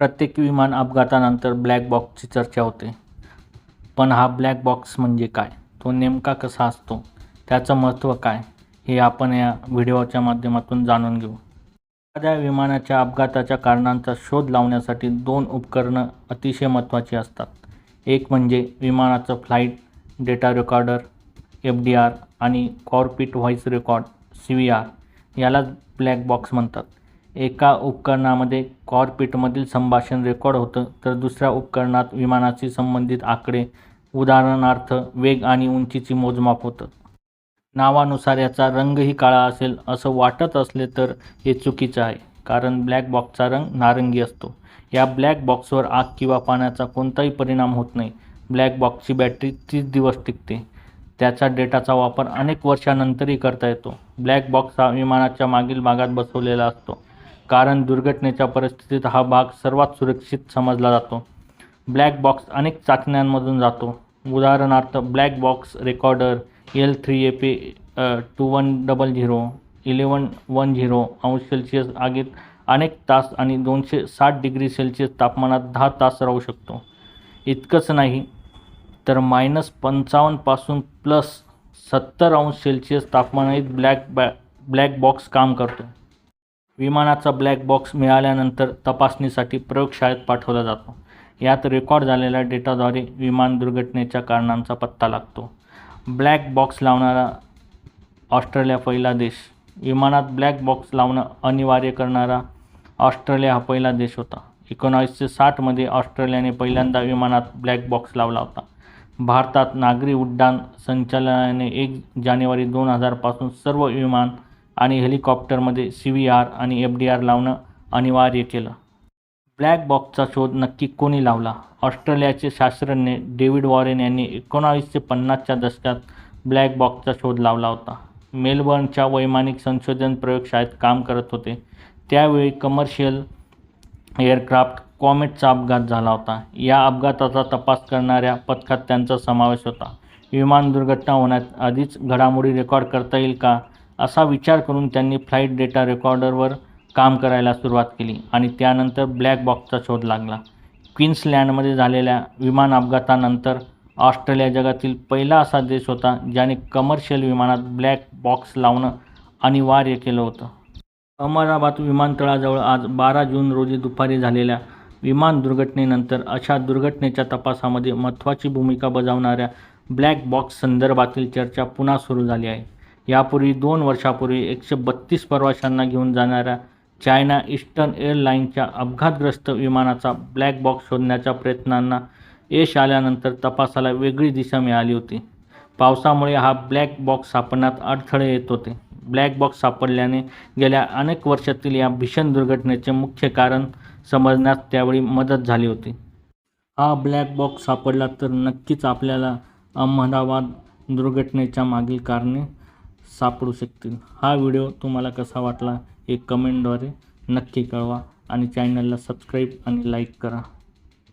प्रत्येक विमान अपघातानंतर ब्लॅक बॉक्सची चर्चा होते. पण हा ब्लॅक बॉक्स म्हणजे काय? तो नेमका कसा असतो? त्याचं महत्त्व काय? हे आपण या व्हिडिओच्या माध्यमातून जाणून घेऊ. एखाद्या विमानाच्या अपघाताच्या कारणांचा शोध लावण्यासाठी दोन उपकरणं अतिशय महत्त्वाची असतात. एक म्हणजे विमानाचं flight data recorder F D R आणि cockpit voice record C V R यालाच ब्लॅक बॉक्स म्हणतात. एका उपकरणामध्ये कॉर्पिटमधील संभाषण रेकॉर्ड होतं तर दुसऱ्या उपकरणात विमानाशी संबंधित आकडे उदाहरणार्थ वेग आणि उंचीची मोजमाप होतं. नावानुसार याचा रंगही काळा असेल असं वाटत असले तर हे चुकीचं आहे कारण ब्लॅक बॉक्सचा रंग नारंगी असतो. या ब्लॅक बॉक्सवर आग किंवा पाण्याचा कोणताही परिणाम होत नाही. ब्लॅक बॉक्सची बॅटरी तीस दिवस टिकते. त्याचा डेटाचा वापर अनेक वर्षानंतरही करता येतो. ब्लॅक बॉक्स हा विमानाच्या मागील भागात बसवलेला असतो. कारण दुर्घटनेच्या परिस्थितीत हा भाग सर्वात सुरक्षित समजला जातो. ब्लॅक बॉक्स अनेक चाचण्यांमधून जातो. उदाहरणार्थ black box recorder L three A P two one double zero eleven one zero अंश सेल्सिअस आगीत अनेक तास आणि दोनशे साठ डिग्री सेल्सिअस तापमानात दहा तास राहू शकतो. इतकंच नाही तर मायनस पंचावन्नपासून प्लस सत्तर अंश सेल्सिअस तापमानात ब्लॅक बॅ ब्लॅक बॉक्स काम करतो. विमानाचा ब्लॅक बॉक्स मिळाल्यानंतर तपासणीसाठी प्रयोगशाळेत पाठवला जातो. यात रेकॉर्ड झालेल्या डेटाद्वारे विमान दुर्घटनेच्या कारणांचा पत्ता लागतो. ब्लॅक बॉक्स लावणारा ऑस्ट्रेलिया पहिला देश. विमानात ब्लॅक बॉक्स लावणं अनिवार्य करणारा ऑस्ट्रेलिया हा पहिला देश होता. एकोणावीसशे साठमध्ये ऑस्ट्रेलियाने पहिल्यांदा विमानात ब्लॅक बॉक्स लावला होता. भारतात नागरी उड्डाण संचालनाने एक जानेवारी दोन हजारपासून सर्व विमान आणि हेलिकॉप्टरमध्ये सी व्ही आर आणि एफ डी आर लावणं अनिवार्य केलं. ब्लॅक बॉक्सचा शोध नक्की कोणी लावला? ऑस्ट्रेलियाचे शास्त्रज्ञ डेव्हिड वॉरेन यांनी एकोणावीसशे पन्नासच्या दशकात ब्लॅक बॉक्सचा शोध लावला होता. मेलबर्नच्या वैमानिक संशोधन प्रयोगशाळेत काम करत होते. त्यावेळी कमर्शियल एअरक्राफ्ट कॉमेटचा अपघात झाला होता. या अपघाताचा तपास करणाऱ्या पथकात त्यांचा समावेश होता. विमान दुर्घटना होण्यात आधीच घडामोडी रेकॉर्ड करता येईल का? असा विचार करून त्यांनी फ्लाईट डेटा रेकॉर्डरवर काम करायला सुरुवात केली आणि त्यानंतर ब्लॅक बॉक्सचा शोध लागला. क्वीन्सलँडमध्ये झालेल्या विमान अपघातानंतर ऑस्ट्रेलिया जगातील पहिला असा देश होता ज्याने कमर्शियल विमानात ब्लॅक बॉक्स लावणं अनिवार्य केलं होतं. अहमदाबाद विमानतळाजवळ आज बारा जून रोजी दुपारी झालेल्या विमान दुर्घटनेनंतर अशा दुर्घटनेच्या तपासामध्ये महत्त्वाची भूमिका बजावणाऱ्या ब्लॅक बॉक्स संदर्भातील चर्चा पुन्हा सुरू झाली आहे. यापूर्वी दोन वर्षापूर्वी एकशे बत्तीस प्रवाशांना घेऊन जाणाऱ्या चायना ईस्टर्न एअरलाईनच्या अपघातग्रस्त विमानाचा ब्लॅक बॉक्स शोधण्याच्या प्रयत्नांना यश आल्यानंतर तपासाला वेगळी दिशा मिळाली होती. पावसामुळे हा ब्लॅक बॉक्स सापडण्यात अडथळे येत होते. ब्लॅक बॉक्स सापडल्याने गेल्या अनेक वर्षातील या भीषण दुर्घटनेचे मुख्य कारण समजण्यास त्यावेळी मदत झाली होती. हा ब्लॅक बॉक्स सापडला तर नक्कीच आपल्याला अहमदाबाद दुर्घटनेच्या मागील कारणे सापडू शकतील. हा व्हिडिओ तुम्हाला कसा वाटला हे कमेंटद्वारे नक्की कळवा आणि चॅनलला सबस्क्राईब आणि लाईक करा.